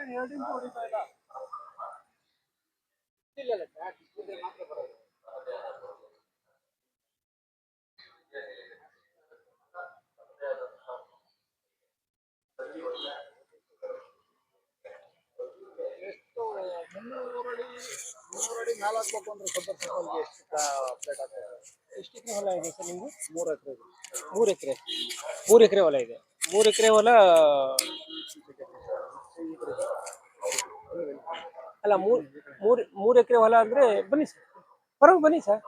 ಅಡಿ ಮುನ್ನೂರು ಅಡಿ ಸರ್ಕಲ್ಗೆ ಎಷ್ಟು ಹೊಲ ಇದೆ. ಸರ್ ನಿಮ್ದು ಮೂರು ಮೂರು ಎಕರೆ. ಮೂರು ಎಕರೆ ಹೊಲ ಇದೆ. ಮೂರು ಎಕರೆ ಹೊಲ ಅಲ್ಲ ಮೂರು ಮೂರು ಮೂರು ಎಕರೆ ಹೊಲ ಅಂದ್ರೆ ಬನ್ನಿ ಸರ್. ಪರವಾಗಿ ಬನ್ನಿ ಸರ್.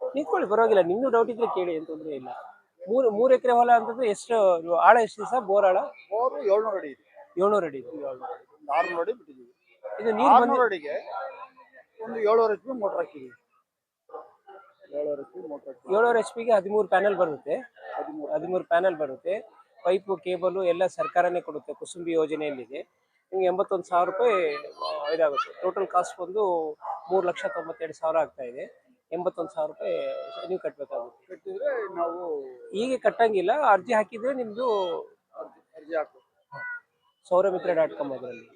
ನಿಂತ್ಕೊಳ್ಳಿ ಪರವಾಗಿಲ್ಲ. ನಿಮ್ದು ಡೌಟ್ ಇದ್ರೆ ಕೇಳಿ ಅಂತ ತೊಂದರೆ ಇಲ್ಲ. ಮೂರು ಮೂರು ಎಕರೆ ಹೊಲ ಅಂತಂದ್ರೆ ಎಷ್ಟು ಆಳ ಎಷ್ಟು ಸರ್ ಬೋರ್ ಆಳ? ಬೋರು ಏಳ್ನೂರು ಅಡಿ ಇದೆ. ಏಳ್ನೂರು ಅಡಿ ಇದೆ. ಆರ್ನೂರು ಅಡಿ ಬಿಟ್ಟಿದ್ದೀವಿ. ಇದು ನೀರು ಬಂದು ಆರ್ನೂರು ಅಡಿಗೆ ಒಂದು ಏಳುವರೆ ಎಚ್ ಪಿ ಮೋಟರ್ ಹಾಕಿದ್ದೀವಿ. ಏಳುವರೆ ಎಚ್ ಪಿ ಮೋಟರ್ ಏಳುವರೆ ಎಚ್ ಪಿಗೆ ಹದಿಮೂರು ಪ್ಯಾನಲ್ ಬರುತ್ತೆ. ಹದಿಮೂರು. ಹದಿಮೂರು ಪ್ಯಾನಲ್ ಬರುತ್ತೆ. ಪೈಪು ಕೇಬಲು ಎಲ್ಲ ಸರ್ಕಾರನೇ ಕೊಡುತ್ತೆ. ಕುಸುಂಬಿ ಯೋಜನೆಯಲ್ಲಿದೆ. ನಿಮ್ಗೆ ಎಂಬತ್ತೊಂದು ಸಾವಿರ ರೂಪಾಯಿ ಆ, ಇದಾಗುತ್ತೆ. ಟೋಟಲ್ ಕಾಸ್ಟ್ ಬಂದು ಮೂರು ಲಕ್ಷ ತೊಂಬತ್ತೆರಡು ಸಾವಿರ ಆಗ್ತಾ ಇದೆ. ಎಂಬತ್ತೊಂದು ಸಾವಿರ ರೂಪಾಯಿ ನೀವು ಕಟ್ಟಬೇಕಾಗುತ್ತೆ ಕಟ್ಟಿದ್ರೆ ನಾವು ಈಗ ಕಟ್ಟಂಗಿಲ್ಲ. ಅರ್ಜಿ ಹಾಕಿದ್ರೆ ನಿಮ್ಮದು ಅರ್ಜಿ ಹಾಕು. ಸೌರಮಿತ್ರ ಡಾಟ್ ಕಾಮ್ ಅದರಲ್ಲಿ.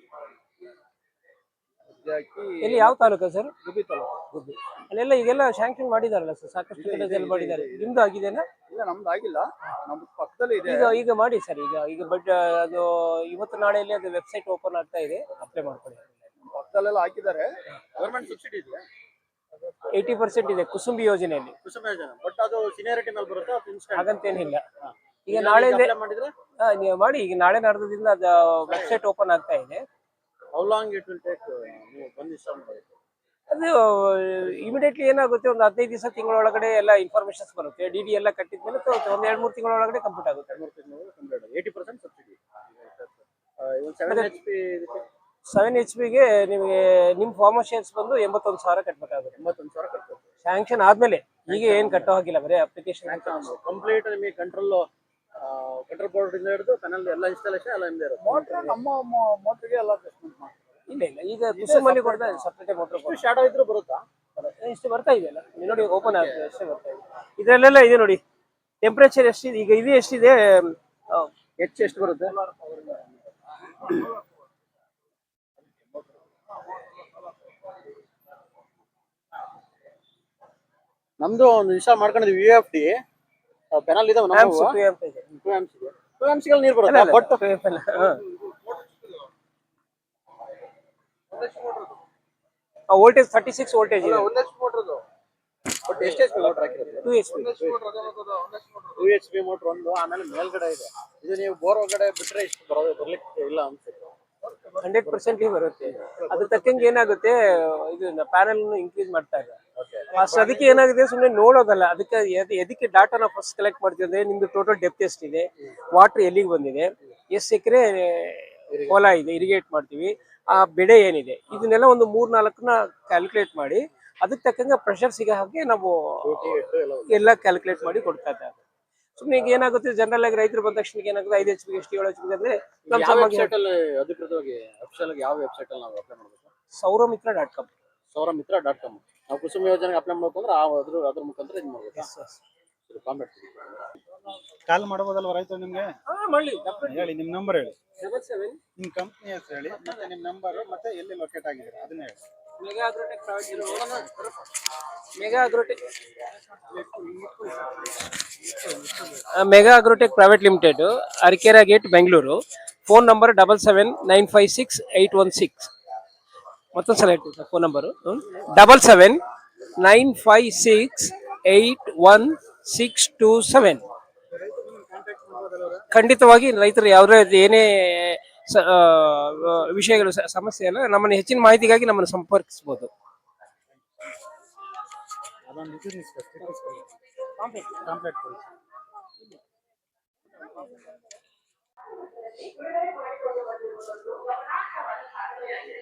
ಅರ್ಜಿ ಹಾಕಿ ಎಲ್ಲಿ ಯಾವ ತಾಲೂಕ ಸರ್? ಗುಬ್ಬಿ ತಾಲೂಕು. ಗುಬ್ಬಿ. ಅಲ್ಲೆಲ್ಲ ಈಗೆಲ್ಲ ಶಾಂಕ್ಷನ್ ಮಾಡಿದಾರಲ್ಲ ಸರ್? ಸಾಕಷ್ಟು ಮಾಡಿದ್ದಾರೆ. ನಿಮ್ದು ಆಗಿದೆನಾ? ಇಲ್ಲ ನಮ್ದು ಆಗಿಲ್ಲ. ನಮ್ದು ಪಕ್ಕದಲ್ಲಿ ಇದೆ. ಈಗ ಈಗ ಮಾಡಿ ಸರ್. ಈಗ ಈಗ ಬಟ್ ಅದು ಇವತ್ತು ನಾಳೆಯಲ್ಲಿ ಅದು ವೆಬ್ಸೈಟ್ ಓಪನ್ ಆಗ್ತಾ ಇದೆ. ಅಪ್ಲೈ ಮಾಡ್ಕೊಳ್ಳಿ. ಪಕ್ಕದಲ್ಲೆಲ್ಲ ಹಾಕಿದ್ದಾರೆ. ಗೌರ್ಮೆಂಟ್ ಸಬ್ಸಿಡಿ ಇದೆ? ಏಯ್ಟಿ ಪರ್ಸೆಂಟ್ ಇದೆ ಕುಸುಂಬಿ ಯೋಜನೆಯಲ್ಲಿ. ಕುಸುಮ ಯೋಜನೆ. ಬಟ್ ಅದು ಸಿನಿಯಾರಿಟಿ ಮೇಲೆ ಬರುತ್ತೆ ಅದು ಇನ್ಸ್ಟೆಂಟ್ ಹಾಗಂತೇನಿಲ್ಲ ಈಗ ನಾಳೆಯಿಂದ ಮಾಡಿದ್ರೆ? ಹಾ, ನೀವು ಮಾಡಿ. ಈಗ ನಾಳೆ ನಡೆದಿಂದ ಅದು ವೆಬ್ಸೈಟ್ ಓಪನ್ ಆಗ್ತಾ ಇದೆ. How long it will take ನೀವು ಬಂದು ಮಾಡೋದು ಅದು ಇಮಿಡಿಯೇಟ್ಲಿ ಏನಾಗುತ್ತೆ ಒಂದು ಹದಿನೈದು ದಿವಸ ತಿಂಗಳೊಳಗಡೆ ಎಲ್ಲ ಇನ್ಫಾರ್ಮೇಶನ್ಸ್ ಬರುತ್ತೆ. ಡಿ ಡಿ ಎಲ್ಲ ಕಟ್ಟಿದ್ಮೇಲೆ ಒಂದು ಎರಡು ಮೂರು ತಿಂಗಳೊಳಗಡೆ ಕಂಪ್ಲೀಟ್ ಆಗುತ್ತೆ. ಮೂರು ತಿಂಗಳು ಕಂಪ್ಲೀಟ್ ಏಯ್ಟಿ ಪರ್ಸೆಂಟ್ ಸಬ್ಸಿಡಿ ಒಂದು seven H P seven H ಪಿಗೆ ನಿಮಗೆ ನಿಮ್ಮ ಫಾರ್ಮರ್ ಶೇರ್ಸ್ ಬಂದು ಎಂಬತ್ತೊಂದು ಸಾವಿರ ಕಟ್ಟಬೇಕಾಗುತ್ತೆ ಎಂಬತ್ತೊಂದು ಸಾವಿರ ಕಟ್ಬೇಕು. ಸ್ಯಾಂಕ್ಷನ್ ಆದ್ಮೇಲೆ ಈಗ ಏನು ಕಟ್ಟೋ ಹಾಗಿಲ್ಲ ಬರೀ ಅಪ್ಲಿಕೇಶನ್ ಕಂಪ್ಲೀಟ್ ನಿಮಗೆ ಕಂಟ್ರೋಲ್ ಕಂಟ್ರೋಲ್ ಬೋರ್ಡ್ ಇಂದ ಹಿಡಿದು ಕನಲ್ ಎಲ್ಲ ಇನ್ಸ್ಟಾಲೇಷನ್ ಎಲ್ಲ ಹಿಂದೆ ಇರುತ್ತೆ. ಮೋಟ್ರ್ ನಮ್ಮ ಮೋಟ್ರಿಗೆ ಎಲ್ಲ ಅಡ್ಜಸ್ಟ್ಮೆಂಟ್ ಇಲ್ಲ ಇಲ್ಲ. ಈಗ ಕುಸುಮಲ್ಲಿ ಕೊಡ್ತಾ ಸಪ್ರೇಟ್ ಮೋಟರ್ ಶಾಡೋ ಇದ್ರೂ ಬರುತ್ತಾ? ಇಷ್ಟು ಬರ್ತಾ ಇದೆಯಲ್ಲ ನೀವು ನೋಡಿ ಓಪನ್ ಆಗುತ್ತೆ ಅಷ್ಟೇ ಬರ್ತಾ ಇದೆ. ಇದರಲ್ಲೆಲ್ಲ ಇದೆ ನೋಡಿ. ಟೆಂಪ್ರೇಚರ್ ಎಷ್ಟಿದೆ? ಈಗ ಇದು ಎಷ್ಟಿದೆ? ಹೆಚ್ಚು ಎಷ್ಟು ಬರುತ್ತೆ? ನಮ್ದು ಒಂದು ಇನ್ಸ್ಟಾಲ್ ಮಾಡ್ಕೊಂಡಿದ್ವಿ ಯು ಎಫ್ ಡಿ ಪೆನಲ್ ಇದಾವೆ ನೀರ್ ಇದೆ. ಟೂ ಎಮ್ಸ್ ನೀರು ಬರುತ್ತೆ. But voltage thirty six voltage ಇದೆ. ಬಟ್ ಎಷ್ಟು ಎಚ್ ಪಿ ಮೋಟರ್ ಹಾಕಿರೋದು? Two H P two H P motor ಒಂದು ಆಮೇಲೆ ಮೇಲ್ಗಡೆ ಇದೆ. ಇದು ನೀವು ಬೋರ್ ಒಳಗಡೆ ಬಿಟ್ರೆ ಇಷ್ಟು ಬರೋದು ಬರ್ಲಿಕ್ಕೆ ಇಲ್ಲ ಅನ್ಸುತ್ತೆ. ಹಂಡ್ರೆಡ್ ಪರ್ಸೆಂಟ್ ಬರುತ್ತೆ. ಅದ್ರ ತಕ್ಕಂಗೆ ಏನಾಗುತ್ತೆ ಇದು ಪ್ಯಾನಲ್ ಇನ್ಕ್ರೀಸ್ ಮಾಡ್ತಾ ಇದೆ ಫಸ್ಟ್ ಅದಕ್ಕೆ ಏನಾಗಿದೆ ಸುಮ್ಮನೆ ನೋಡೋದಲ್ಲ. ಅದಕ್ಕೆ ಎದ್- ಎದಕ್ಕೆ ಡಾಟಾನ ಫಸ್ಟ್ ಕಲೆಕ್ಟ್ ಮಾಡ್ತೀವಿ ಅಂದ್ರೆ ನಿಮ್ದು ಟೋಟಲ್ ಡೆಪ್ತ್ ಎಷ್ಟಿದೆ ವಾಟರ್ ಎಲ್ಲಿಗೆ ಬಂದಿದೆ? ಎಷ್ಟು ಎಕರೆ ಹೊಲ ಇದೆ? ಇರಿಗೇಟ್ ಮಾಡ್ತೀವಿ. ಆ ಬೆಳೆ ಏನಿದೆ? ಇದನ್ನೆಲ್ಲ ಒಂದು ಮೂರ್ ನಾಲ್ಕನ್ನ ಕ್ಯಾಲ್ಕುಲೇಟ್ ಮಾಡಿ ಅದಕ್ಕೆ ತಕ್ಕಂಗೆ ಪ್ರೆಷರ್ ಸಿಗೋ ಹಾಗೆ ನಾವು ಎಲ್ಲ ಕ್ಯಾಲ್ಕುಲೇಟ್ ಮಾಡಿ ಕೊಡ್ತಾ ಇದ್ದಾರೆ. ಸುಮ್ಮನೆ ಈಗ ಏನಾಗುತ್ತೆ ಜನರಲ್ ಆಗಿ ರೈತರು ಬಂದ ತಕ್ಷಣ ಏನಾಗುತ್ತೆ ಐದು ಎಚ್ ಪಿ ಎಷ್ಟು ಏಳು ಎಚ್ ಪಿ ಅಂದ್ರೆ ನಮ್ಮ ವೆಬ್ಸೈಟ್ ಅಲ್ಲಿ ಅಧಿಕೃತವಾಗಿ ಅಫಿಷಿಯಲ್ ಆಗಿ ಯಾವ ವೆಬ್ಸೈಟ್ ಅಲ್ಲಿ ನಾವು ಅಪ್ಲೈ ಮಾಡಬೇಕು? Souramitra dot com Souramitra dot com ನಾವು ಕುಸುಮ ಯೋಜನೆಗೆ ಅಪ್ಲೈ ಮಾಡ್ಬೇಕು ಅಂದ್ರೆ ಆ ಅದ್ರ ಅದ್ರ ಮುಖಾಂತರ ಇದು ಮಾಡ್ಬೇಕು. ಕಾಂಟ್ಯಾಕ್ಟ್ ಕಾಲ್ ಮಾಡಬಹುದಲ್ವ ರೈತರು ನಿಮ್ಗೆ? ಮಾಡಲಿ ಹೇಳಿ ನಿಮ್ಮ ನಂಬರ್ ಹೇಳಿ. ಡಬಲ್ ಸೆವೆನ್ ನಿಮ್ ಕಂಪ್ನಿ ಹೆಸರು ಹೇಳಿ ಮತ್ತೆ ನಿಮ್ಮ ನಂಬರ್ ಮತ್ತೆ ಎಲ್ಲಿ ಲೊಕೇಟ್ ಆಗಿದೆ ಅದನ್ನ ಹೇಳಿ. Mega Agrotech Private Mega Agrotech Mega Agrotech Private Limited Arikere gate Bengaluru phone number double seven nine five six eight one six ಮತ್ತೊಂದು ಸಲ ಹೇಳ್ತೀನಿ sir phone number double seven nine five six eight one six two seven ಖಂಡಿತವಾಗಿ ರೈತರು ಯಾವುದೇ ಏನೇ ವಿಷಯಗಳು ಸಮಸ್ಯೆ ಅಲ್ಲ ನಮ್ಮನ್ನು ಹೆಚ್ಚಿನ ಮಾಹಿತಿಗಾಗಿ ನಮ್ಮನ್ನು ಸಂಪರ್ಕಿಸಬಹುದು Thank ಇದು